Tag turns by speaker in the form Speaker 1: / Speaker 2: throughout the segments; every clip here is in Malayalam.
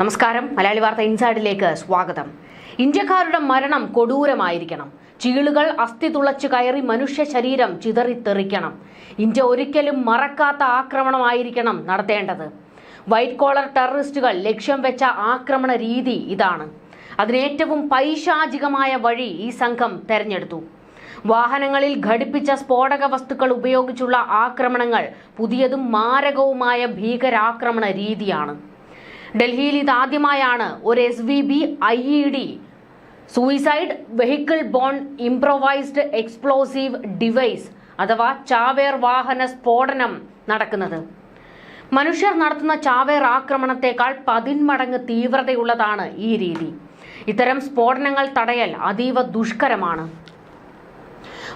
Speaker 1: നമസ്കാരം. മലയാളി വാർത്ത ഇൻസൈഡിലേക്ക് സ്വാഗതം. ഇന്ത്യക്കാരുടെ മരണം കൊടൂരമായിരിക്കണം. ചീളുകൾ അസ്ഥി തുളച്ചു കയറി മനുഷ്യ ശരീരം ചിതറിത്തെറിക്കണം. ഇന്ത്യ ഒരിക്കലും മറക്കാത്ത ആക്രമണമായിരിക്കണം നടത്തേണ്ടത്. വൈറ്റ് കോളർ ടെററിസ്റ്റുകൾ ലക്ഷ്യം വെച്ച ആക്രമണ രീതി ഇതാണ്. അതിനേറ്റവും പൈശാചികമായ വഴി ഈ സംഘം തെരഞ്ഞെടുത്തു. വാഹനങ്ങളിൽ ഘടിപ്പിച്ച സ്ഫോടക വസ്തുക്കൾ ഉപയോഗിച്ചുള്ള ആക്രമണങ്ങൾ പുതിയതും മാരകവുമായ ഭീകരാക്രമണ രീതിയാണ്. ഡൽഹിയിൽ ഇതാദ്യമായാണ് ഒരു S V B I E D suicide vehicle borne improvised explosive device അഥവാ ചാവേർ വാഹന സ്ഫോടനം നടക്കുന്നത്. മനുഷ്യർ നടത്തുന്ന ചാവേർ ആക്രമണത്തെക്കാൾ പതിന്മടങ്ങ് തീവ്രതയുള്ളതാണ് ഈ രീതി. ഇത്തരം സ്ഫോടനങ്ങൾ തടയൽ അതീവ ദുഷ്കരമാണ്.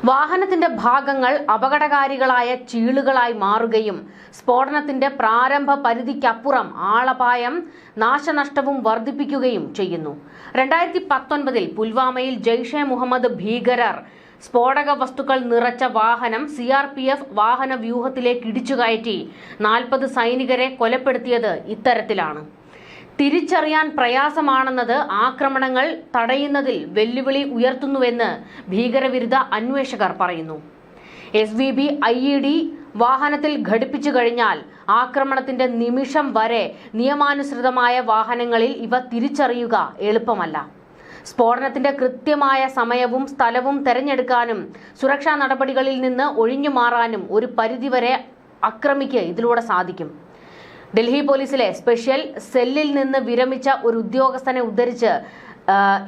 Speaker 1: വാഹനത്തിന്റെ ഭാഗങ്ങൾ അപകടകാരികളായ ചീളുകളായി മാറുകയും സ്ഫോടനത്തിന്റെ പ്രാരംഭ പരിധിക്കപ്പുറം ആളപായം നാശനഷ്ടവും വർദ്ധിപ്പിക്കുകയും ചെയ്യുന്നു. രണ്ടായിരത്തി പത്തൊൻപതിൽ പുൽവാമയിൽ ജെയ്ഷെ മുഹമ്മദ് ഭീകരർ സ്ഫോടക വസ്തുക്കൾ നിറച്ച വാഹനം സി ആർ പി എഫ് വാഹന വ്യൂഹത്തിലേക്ക് ഇടിച്ചുകയറ്റി നാൽപ്പത് സൈനികരെ കൊലപ്പെടുത്തിയത് ഇത്തരത്തിലാണ്. തിരിച്ചറിയാൻ പ്രയാസമാണെന്നത് ആക്രമണങ്ങൾ തടയുന്നതിൽ വെല്ലുവിളി ഉയർത്തുന്നുവെന്ന് ഭീകരവിരുദ്ധ അന്വേഷകർ പറയുന്നു. S V B I E D വാഹനത്തിൽ ഘടിപ്പിച്ചു കഴിഞ്ഞാൽ ആക്രമണത്തിന്റെ നിമിഷം വരെ നിയമാനുസൃതമായ വാഹനങ്ങളിൽ ഇവ തിരിച്ചറിയുക എളുപ്പമല്ല. സ്ഫോടനത്തിന്റെ കൃത്യമായ സമയവും സ്ഥലവും തെരഞ്ഞെടുക്കാനും സുരക്ഷാ നടപടികളിൽ നിന്ന് ഒഴിഞ്ഞു മാറാനും ഒരു പരിധിവരെ അക്രമിക്ക് ഇതിലൂടെ സാധിക്കും. ഡൽഹി പോലീസിലെ സ്പെഷ്യൽ സെല്ലിൽ നിന്ന് വിരമിച്ച ഒരു ഉദ്യോഗസ്ഥനെ ഉദ്ധരിച്ച്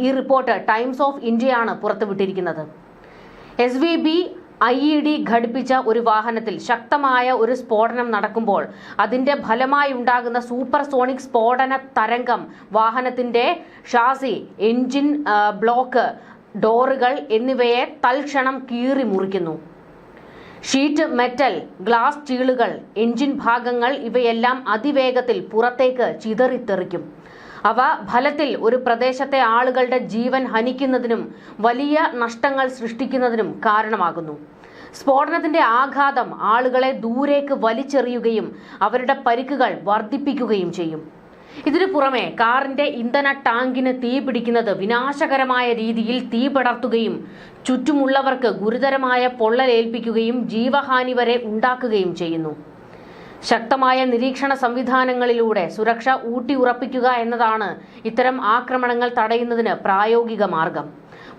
Speaker 1: ഈ റിപ്പോർട്ട് ടൈംസ് ഓഫ് ഇന്ത്യയാണ് പുറത്തുവിട്ടിരിക്കുന്നത്. S V B I E D ഘടിപ്പിച്ച ഒരു വാഹനത്തിൽ ശക്തമായ ഒരു സ്ഫോടനം നടക്കുമ്പോൾ അതിന്റെ ഫലമായി ഉണ്ടാകുന്ന സൂപ്പർ സോണിക് സ്ഫോടന തരംഗം വാഹനത്തിന്റെ ഷാസി എഞ്ചിൻ ബ്ലോക്ക് ഡോറുകൾ എന്നിവയെ തൽക്ഷണം കീറി മുറിക്കുന്നു. ഷീറ്റ് മെറ്റൽ ഗ്ലാസ് ചീളുകൾ എഞ്ചിൻ ഭാഗങ്ങൾ ഇവയെല്ലാം അതിവേഗത്തിൽ പുറത്തേക്ക് ചിതറിത്തെറിക്കും. അവ ഫലത്തിൽ ഒരു പ്രദേശത്തെ ആളുകളുടെ ജീവൻ ഹനിക്കുന്നതിനും വലിയ നഷ്ടങ്ങൾ സൃഷ്ടിക്കുന്നതിനും കാരണമാകുന്നു. സ്ഫോടനത്തിന്റെ ആഘാതം ആളുകളെ ദൂരേക്ക് വലിച്ചെറിയുകയും അവരുടെ പരിക്കുകൾ വർദ്ധിപ്പിക്കുകയും ചെയ്യും. ഇതിനു പുറമെ കാറിന്റെ ഇന്ധന ടാങ്കിന് തീ പിടിക്കുന്നത് വിനാശകരമായ രീതിയിൽ തീ പടർത്തുകയും ചുറ്റുമുള്ളവർക്ക് ഗുരുതരമായ പൊള്ളലേൽപ്പിക്കുകയും ജീവഹാനി വരെ ഉണ്ടാക്കുകയും ചെയ്യുന്നു. ശക്തമായ നിരീക്ഷണ സംവിധാനങ്ങളിലൂടെ സുരക്ഷ ഊട്ടിയുറപ്പിക്കുക എന്നതാണ് ഇത്തരം ആക്രമണങ്ങൾ തടയുന്നതിന് പ്രായോഗിക മാർഗം.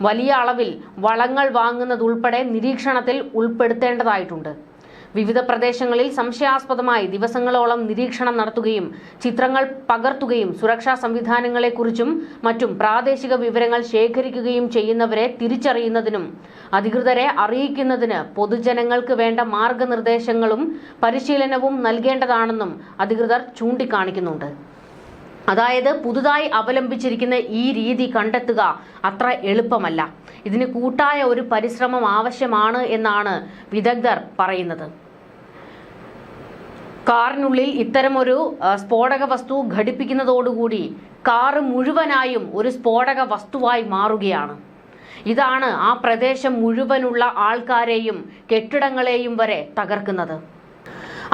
Speaker 1: വലിയ അളവിൽ വളങ്ങൾ വാങ്ങുന്നതുൾപ്പെടെ നിരീക്ഷണത്തിൽ ഉൾപ്പെടുത്തേണ്ടതായിട്ടുണ്ട്. വിവിധ പ്രദേശങ്ങളിൽ സംശയാസ്പദമായി ദിവസങ്ങളോളം നിരീക്ഷണം നടത്തുകയും ചിത്രങ്ങൾ പകർത്തുകയും സുരക്ഷാ സംവിധാനങ്ങളെക്കുറിച്ചും മറ്റും പ്രാദേശിക വിവരങ്ങൾ ശേഖരിക്കുകയും ചെയ്യുന്നവരെ തിരിച്ചറിയുന്നതിനും അധികൃതരെ അറിയിക്കുന്നതിന് പൊതുജനങ്ങൾക്ക് വേണ്ട മാർഗനിർദ്ദേശങ്ങളും പരിശീലനവും നൽകേണ്ടതാണെന്നും അധികൃതർ ചൂണ്ടിക്കാണിക്കുന്നുണ്ട്. അതായത് പുതുതായി അവലംബിച്ചിരിക്കുന്ന ഈ രീതി കണ്ടെത്തുക അത്ര എളുപ്പമല്ല. ഇതിന് കൂട്ടായ ഒരു പരിശ്രമം ആവശ്യമാണ് എന്നാണ് വിദഗ്ധർ പറയുന്നത്. കാറിനുള്ളിൽ ഇത്തരമൊരു സ്ഫോടക വസ്തു ഘടിപ്പിക്കുന്നതോടുകൂടി കാറ് മുഴുവനായും ഒരു സ്ഫോടക വസ്തുവായി മാറുകയാണ്. ഇതാണ് ആ പ്രദേശം മുഴുവനുള്ള ആൾക്കാരെയും കെട്ടിടങ്ങളെയും വരെ തകർക്കുന്നത്.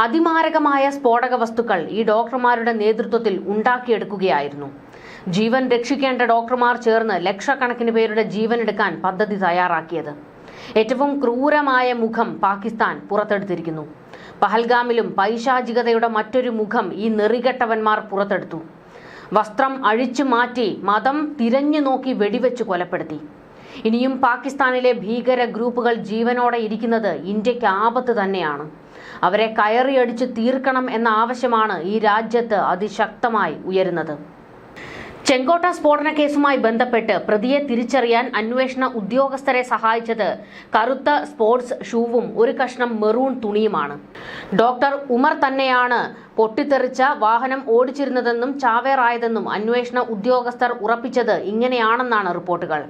Speaker 1: അതിമാരകമായ സ്ഫോടക വസ്തുക്കൾ ഈ ഡോക്ടർമാരുടെ നേതൃത്വത്തിൽ ഉണ്ടാക്കിയെടുക്കുകയായിരുന്നു. ജീവൻ രക്ഷിക്കേണ്ട ഡോക്ടർമാർ ചേർന്ന് ലക്ഷക്കണക്കിന് പേരുടെ ജീവൻ എടുക്കാൻ പദ്ധതി തയ്യാറാക്കിയത്. ഏറ്റവും ക്രൂരമായ മുഖം പാകിസ്ഥാൻ പുറത്തെടുത്തിരിക്കുന്നു. പഹൽഗാമിലും പൈശാചികതയുടെ മറ്റൊരു മുഖം ഈ നെറികെട്ടവന്മാർ പുറത്തെടുത്തു. വസ്ത്രം അഴിച്ചു മാറ്റി മതം തിരഞ്ഞു നോക്കി വെടിവെച്ച് കൊലപ്പെടുത്തി. ഇനിയും പാകിസ്ഥാനിലെ ഭീകര ഗ്രൂപ്പുകൾ ജീവനോടെ ഇരിക്കുന്നത് ഇന്ത്യയ്ക്ക് ആപത്ത് തന്നെയാണ്. അവരെ കയറിയടിച്ച് തീർക്കണം എന്ന ആവശ്യമാണ് ഈ രാജ്യത്ത് അതിശക്തമായി ഉയരുന്നത്. ചെങ്കോട്ട സ്ഫോടന കേസുമായി ബന്ധപ്പെട്ട് പ്രതിയെ തിരിച്ചറിയാൻ അന്വേഷണ ഉദ്യോഗസ്ഥരെ സഹായിച്ചത് കറുത്ത സ്പോർട്സ് ഷൂവും ഒരു കഷ്ണം മെറൂൺ തുണിയുമാണ്. ഡോക്ടർ ഉമർ തന്നെയാണ് പൊട്ടിത്തെറിച്ച വാഹനം ഓടിച്ചിരുന്നതെന്നും ചാവേറായതെന്നും അന്വേഷണ ഉദ്യോഗസ്ഥർ ഉറപ്പിച്ചത് ഇങ്ങനെയാണെന്നാണ് റിപ്പോർട്ടുകൾ.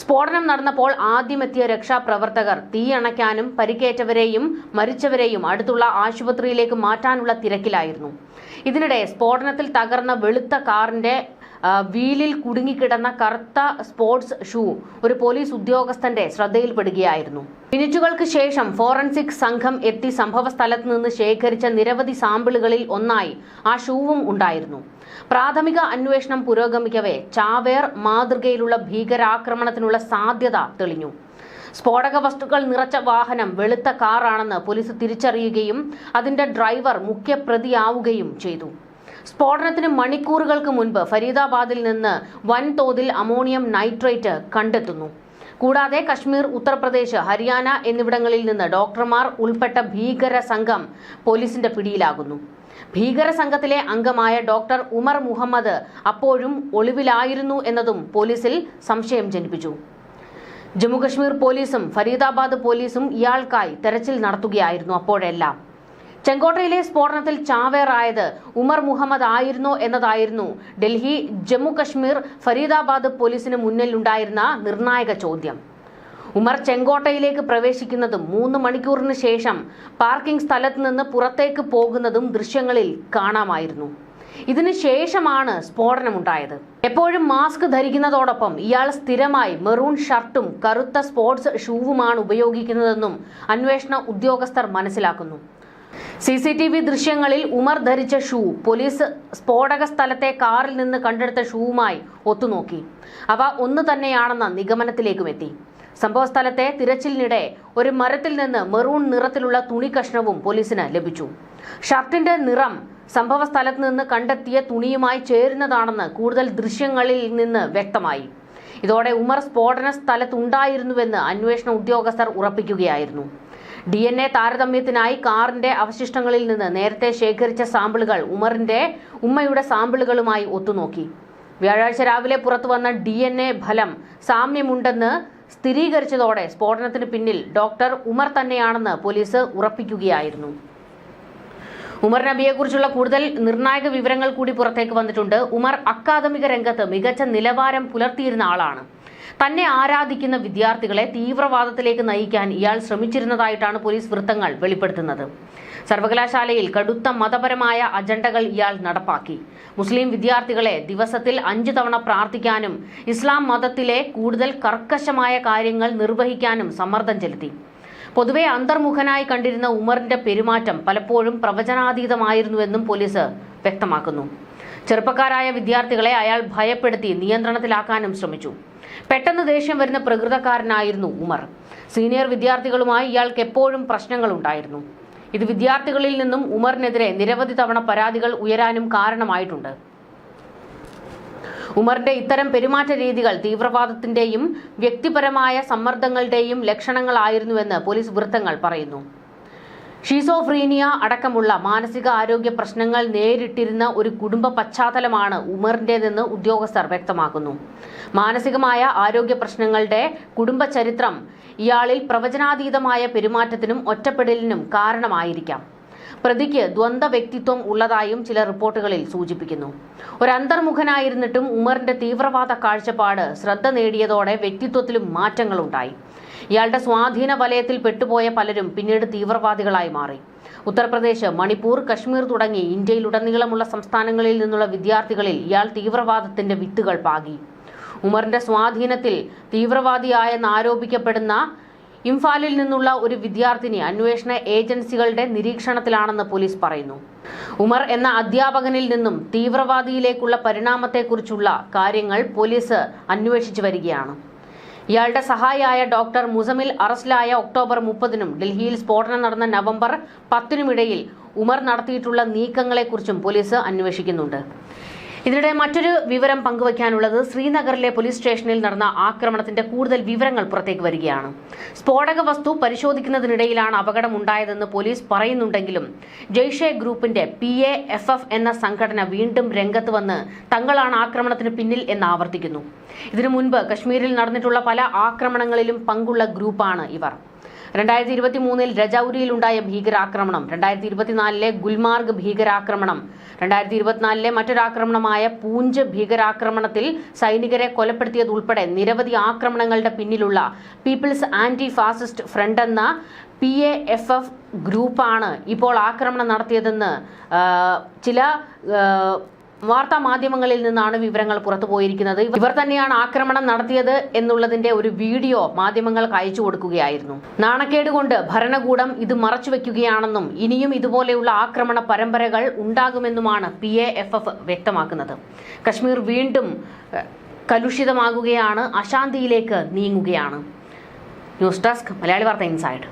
Speaker 1: സ്ഫോടനം നടന്നപ്പോൾ ആദ്യമെത്തിയ രക്ഷാപ്രവർത്തകർ തീയണയ്ക്കാനും പരിക്കേറ്റവരെയും മരിച്ചവരെയും അടുത്തുള്ള ആശുപത്രിയിലേക്ക് മാറ്റാനുള്ള തിരക്കിലായിരുന്നു. ഇതിനിടെ സ്ഫോടനത്തിൽ തകർന്ന വെളുത്ത കാറിന്റെ വീലിൽ കുടുങ്ങിക്കിടന്ന കറുത്ത സ്പോർട്സ് ഷൂ ഒരു പോലീസ് ഉദ്യോഗസ്ഥന്റെ ശ്രദ്ധയിൽപ്പെടുകയായിരുന്നു. മിനിറ്റുകൾക്ക് ശേഷം ഫോറൻസിക് സംഘം എത്തി സംഭവ സ്ഥലത്ത് നിന്ന് ശേഖരിച്ച നിരവധി സാമ്പിളുകളിൽ ഒന്നായി ആ ഷൂവും ഉണ്ടായിരുന്നു. പ്രാഥമിക അന്വേഷണം പുരോഗമിക്കവേ ചാവേർ മാതൃകയിലുള്ള ഭീകരാക്രമണത്തിനുള്ള സാധ്യത തെളിഞ്ഞു. സ്ഫോടക വസ്തുക്കൾ നിറച്ച വാഹനം വെളുത്ത കാറാണെന്ന് പോലീസ് തിരിച്ചറിയുകയും അതിന്റെ ഡ്രൈവർ മുഖ്യപ്രതിയാവുകയും ചെയ്തു. സ്ഫോടനത്തിന് മണിക്കൂറുകൾക്ക് മുൻപ് ഫരീദാബാദിൽ നിന്ന് വൻതോതിൽ അമോണിയം നൈട്രേറ്റ് കണ്ടെത്തുന്നു. കൂടാതെ കശ്മീർ ഉത്തർപ്രദേശ് ഹരിയാന എന്നിവിടങ്ങളിൽ നിന്ന് ഡോക്ടർമാർ ഉൾപ്പെട്ട ഭീകര സംഘം പോലീസിന്റെ പിടിയിലാകുന്നു. ഭീകര സംഘത്തിലെ അംഗമായ ഡോക്ടർ ഉമർ മുഹമ്മദ് അപ്പോഴും ഒളിവിലായിരുന്നു എന്നതും പോലീസിൽ സംശയം ജനിപ്പിച്ചു. ജമ്മുകശ്മീർ പോലീസും ഫരീദാബാദ് പോലീസും ഇയാൾക്കായി തെരച്ചിൽ നടത്തുകയായിരുന്നു അപ്പോഴെല്ലാം. ചെങ്കോട്ടയിലെ സ്ഫോടനത്തിൽ ചാവേറായത് ഉമർ മുഹമ്മദ് ആയിരുന്നോ എന്നതായിരുന്നു. ഡൽഹി ജമ്മു കശ്മീർ ഫരീദാബാദ് പോലീസിന് മുന്നിലുണ്ടായിരുന്ന നിർണായക ചോദ്യം. ഉമർ ചെങ്കോട്ടയിലേക്ക് പ്രവേശിക്കുന്നതും മൂന്ന് മണിക്കൂറിന് ശേഷം പാർക്കിംഗ് സ്ഥലത്ത് നിന്ന് പുറത്തേക്ക് പോകുന്നതും ദൃശ്യങ്ങളിൽ കാണാമായിരുന്നു. ഇതിനു ശേഷമാണ് സ്ഫോടനമുണ്ടായത്. എപ്പോഴും മാസ്ക് ധരിക്കുന്നതോടൊപ്പം ഇയാൾ സ്ഥിരമായി മെറൂൺ ഷർട്ടും കറുത്ത സ്പോർട്സ് ഷൂവുമാണ് ഉപയോഗിക്കുന്നതെന്നും അന്വേഷണ ഉദ്യോഗസ്ഥർ മനസ്സിലാക്കുന്നു. സി സി ടി വി ദൃശ്യങ്ങളിൽ ഉമർ ധരിച്ച ഷൂ പോലീസ് സ്ഫോടക സ്ഥലത്തെ കാറിൽ നിന്ന് കണ്ടെടുത്ത ഷൂവുമായി ഒത്തുനോക്കി. അവ ഒന്ന് തന്നെയാണെന്ന നിഗമനത്തിലേക്കും എത്തി. സംഭവസ്ഥലത്തെ തിരച്ചിലിനിടെ ഒരു മരത്തിൽ നിന്ന് മെറൂൺ നിറത്തിലുള്ള തുണി കഷ്ണവും പോലീസിന് ലഭിച്ചു. ഷർട്ടിന്റെ നിറം സംഭവ സ്ഥലത്ത് നിന്ന് കണ്ടെത്തിയ തുണിയുമായി ചേരുന്നതാണെന്ന് കൂടുതൽ ദൃശ്യങ്ങളിൽ നിന്ന് വ്യക്തമായി. ഇതോടെ ഉമർ സ്ഫോടന സ്ഥലത്തുണ്ടായിരുന്നുവെന്ന് അന്വേഷണ ഉദ്യോഗസ്ഥർ ഉറപ്പിക്കുകയായിരുന്നു. ഡി എൻ എ താരതമ്യത്തിനായി കാറിന്റെ അവശിഷ്ടങ്ങളിൽ നിന്ന് നേരത്തെ ശേഖരിച്ച സാമ്പിളുകൾ ഉമറിന്റെ ഉമ്മയുടെ സാമ്പിളുകളുമായി ഒത്തുനോക്കി. വ്യാഴാഴ്ച രാവിലെ പുറത്തു വന്ന ഡി എൻ എ ഫലം സാമ്യമുണ്ടെന്ന് സ്ഥിരീകരിച്ചതോടെ സ്ഫോടനത്തിന് പിന്നിൽ ഡോക്ടർ ഉമർ തന്നെയാണെന്ന് പോലീസ് ഉറപ്പിക്കുകയായിരുന്നു. ഉമർ നബിയെക്കുറിച്ചുള്ള കൂടുതൽ നിർണായക വിവരങ്ങൾ കൂടി പുറത്തേക്ക് വന്നിട്ടുണ്ട്. ഉമർ അക്കാദമിക രംഗത്ത് മികച്ച നിലവാരം പുലർത്തിയിരുന്ന ആളാണ്. തന്നെ ആരാധിക്കുന്ന വിദ്യാർത്ഥികളെ തീവ്രവാദത്തിലേക്ക് നയിക്കാൻ ഇയാൾ ശ്രമിച്ചിരുന്നതായിട്ടാണ് പോലീസ് വൃത്തങ്ങൾ വെളിപ്പെടുത്തുന്നത്. സർവകലാശാലയിൽ കടുത്ത മതപരമായ അജണ്ടകൾ ഇയാൾ നടപ്പാക്കി. മുസ്ലിം വിദ്യാർത്ഥികളെ ദിവസത്തിൽ അഞ്ചു തവണ പ്രാർത്ഥിക്കാനും ഇസ്ലാം മതത്തിലെ കൂടുതൽ കർക്കശമായ കാര്യങ്ങൾ നിർവഹിക്കാനും സമ്മർദ്ദം ചെലുത്തി. പൊതുവെ അന്തർമുഖനായി കണ്ടിരുന്ന ഉമറിന്റെ പെരുമാറ്റം പലപ്പോഴും പ്രവചനാതീതമായിരുന്നുവെന്നും പോലീസ് വ്യക്തമാക്കുന്നു. ചെറുപ്പക്കാരായ വിദ്യാർത്ഥികളെ അയാൾ ഭയപ്പെടുത്തി നിയന്ത്രണത്തിലാക്കാനും ശ്രമിച്ചു. പെട്ടെന്ന് ദേഷ്യം വരുന്ന പ്രകൃതക്കാരനായിരുന്നു ഉമർ. സീനിയർ വിദ്യാർത്ഥികളുമായി ഇയാൾക്ക് എപ്പോഴും പ്രശ്നങ്ങളുണ്ടായിരുന്നു. ഇത് വിദ്യാർത്ഥികളിൽ നിന്നും ഉമറിനെതിരെ നിരവധി തവണ പരാതികൾ ഉയരാനും കാരണമായിട്ടുണ്ട്. ഉമറിന്റെ ഇത്തരം പെരുമാറ്റ രീതികൾ തീവ്രവാദത്തിന്റെയും വ്യക്തിപരമായ സമ്മർദ്ദങ്ങളുടെയും ലക്ഷണങ്ങളായിരുന്നുവെന്ന് പോലീസ് വൃത്തങ്ങൾ പറയുന്നു. ഷീസോഫ്രീനിയ അടക്കമുള്ള മാനസിക ആരോഗ്യ പ്രശ്നങ്ങൾ നേരിട്ടിരുന്ന ഒരു കുടുംബ പശ്ചാത്തലമാണ് ഉമറിന്റെതെന്ന് ഉദ്യോഗസ്ഥർ വ്യക്തമാക്കുന്നു. മാനസികമായ ആരോഗ്യ പ്രശ്നങ്ങളുടെ കുടുംബ ചരിത്രം ഇയാളിൽ പ്രവചനാതീതമായ പെരുമാറ്റത്തിനും ഒറ്റപ്പെടലിനും കാരണമായിരിക്കാം. പ്രതിക്ക് ദ്വന്ദ്വ വ്യക്തിത്വം ഉള്ളതായും ചില റിപ്പോർട്ടുകളിൽ സൂചിപ്പിക്കുന്നു. ഒരു അന്തർമുഖനായിരുന്നിട്ടും ഉമറിന്റെ തീവ്രവാദ കാഴ്ചപ്പാട് ശ്രദ്ധ നേടിയതോടെ വ്യക്തിത്വത്തിലും മാറ്റങ്ങളുണ്ടായി. ഇയാളുടെ സ്വാധീന വലയത്തിൽ പെട്ടുപോയ പലരും പിന്നീട് തീവ്രവാദികളായി മാറി. ഉത്തർപ്രദേശ് മണിപ്പൂർ കശ്മീർ തുടങ്ങി ഇന്ത്യയിലുടനീളമുള്ള സംസ്ഥാനങ്ങളിൽ നിന്നുള്ള വിദ്യാർത്ഥികളിൽ ഇയാൾ തീവ്രവാദത്തിന്റെ വിത്തുകൾ പാകി. ഉമറിന്റെ സ്വാധീനത്തിൽ തീവ്രവാദിയായെന്ന് ആരോപിക്കപ്പെടുന്ന ഇംഫാലിൽ നിന്നുള്ള ഒരു വിദ്യാർത്ഥിനി അന്വേഷണ ഏജൻസികളുടെ നിരീക്ഷണത്തിലാണെന്ന് പോലീസ് പറയുന്നു. ഉമർ എന്ന അധ്യാപകനിൽ നിന്നും തീവ്രവാദിയിലേക്കുള്ള പരിണാമത്തെക്കുറിച്ചുള്ള കാര്യങ്ങൾ പോലീസ് അന്വേഷിച്ചു വരികയാണ്. ഇയാളുടെ സഹായിയായ ഡോക്ടർ മുസമിൽ അറസ്റ്റിലായ ഒക്ടോബർ മുപ്പതിനും ഡൽഹിയിൽ സ്ഫോടനം നടന്ന നവംബർ പത്തിനുമിടയിൽ ഉമർ നടത്തിയിട്ടുള്ള നീക്കങ്ങളെക്കുറിച്ചും പോലീസ് അന്വേഷിക്കുന്നുണ്ട്. ഇതിനിടെ മറ്റൊരു വിവരം പങ്കുവയ്ക്കാനുള്ളത് ശ്രീനഗറിലെ പോലീസ് സ്റ്റേഷനിൽ നടന്ന ആക്രമണത്തിന്റെ കൂടുതൽ വിവരങ്ങൾ പുറത്തേക്ക് വരികയാണ്. സ്ഫോടക വസ്തു പരിശോധിക്കുന്നതിനിടയിലാണ് അപകടമുണ്ടായതെന്ന് പോലീസ് പറയുന്നുണ്ടെങ്കിലും ജെയ്ഷെ ഗ്രൂപ്പിന്റെ പി എ എഫ് എഫ് എന്ന സംഘടന വീണ്ടും രംഗത്ത് വന്ന് തങ്ങളാണ് ആക്രമണത്തിന് പിന്നിൽ എന്ന് ആവർത്തിക്കുന്നു. ഇതിനു മുൻപ് കശ്മീരിൽ നടന്നിട്ടുള്ള പല ആക്രമണങ്ങളിലും പങ്കുള്ള ഗ്രൂപ്പാണ് ഇവർ. രണ്ടായിരത്തി ഇരുപത്തി മൂന്നിൽ രജൌരിയിൽ ഉണ്ടായ ഭീകരാക്രമണം രണ്ടായിരത്തി ഇരുപത്തിനാലിലെ ഗുൽമാർഗ് ഭീകരാക്രമണം രണ്ടായിരത്തി ഇരുപത്തിനാലിലെ മറ്റൊരാക്രമണമായ പൂഞ്ച് ഭീകരാക്രമണത്തിൽ സൈനികരെ കൊലപ്പെടുത്തിയതുൾപ്പെടെ നിരവധി ആക്രമണങ്ങളുടെ പിന്നിലുള്ള പീപ്പിൾസ് ആന്റി ഫാസിസ്റ്റ് ഫ്രണ്ട് എന്ന പി എ എഫ് എഫ് ഗ്രൂപ്പാണ് ഇപ്പോൾ ആക്രമണം നടത്തിയതെന്ന് ചില വാർത്താ മാധ്യമങ്ങളിൽ നിന്നാണ് വിവരങ്ങൾ പുറത്തു പോയിരിക്കുന്നത്. ഇവർ തന്നെയാണ് ആക്രമണം നടത്തിയത് എന്നുള്ളതിന്റെ ഒരു വീഡിയോ മാധ്യമങ്ങൾക്ക് അയച്ചു കൊടുക്കുകയായിരുന്നു. നാണക്കേട് കൊണ്ട് ഭരണകൂടം ഇത് മറച്ചുവെക്കുകയാണെന്നും ഇനിയും ഇതുപോലെയുള്ള ആക്രമണ പരമ്പരകൾ ഉണ്ടാകുമെന്നുമാണ് പി എ എഫ് എഫ് വ്യക്തമാക്കുന്നത്. കശ്മീർ വീണ്ടും കലുഷിതമാകുകയാണ് അശാന്തിയിലേക്ക് നീങ്ങുകയാണ്. ന്യൂസ് ഡെസ്ക് മലയാളി വാർത്ത ഇൻസൈഡ്.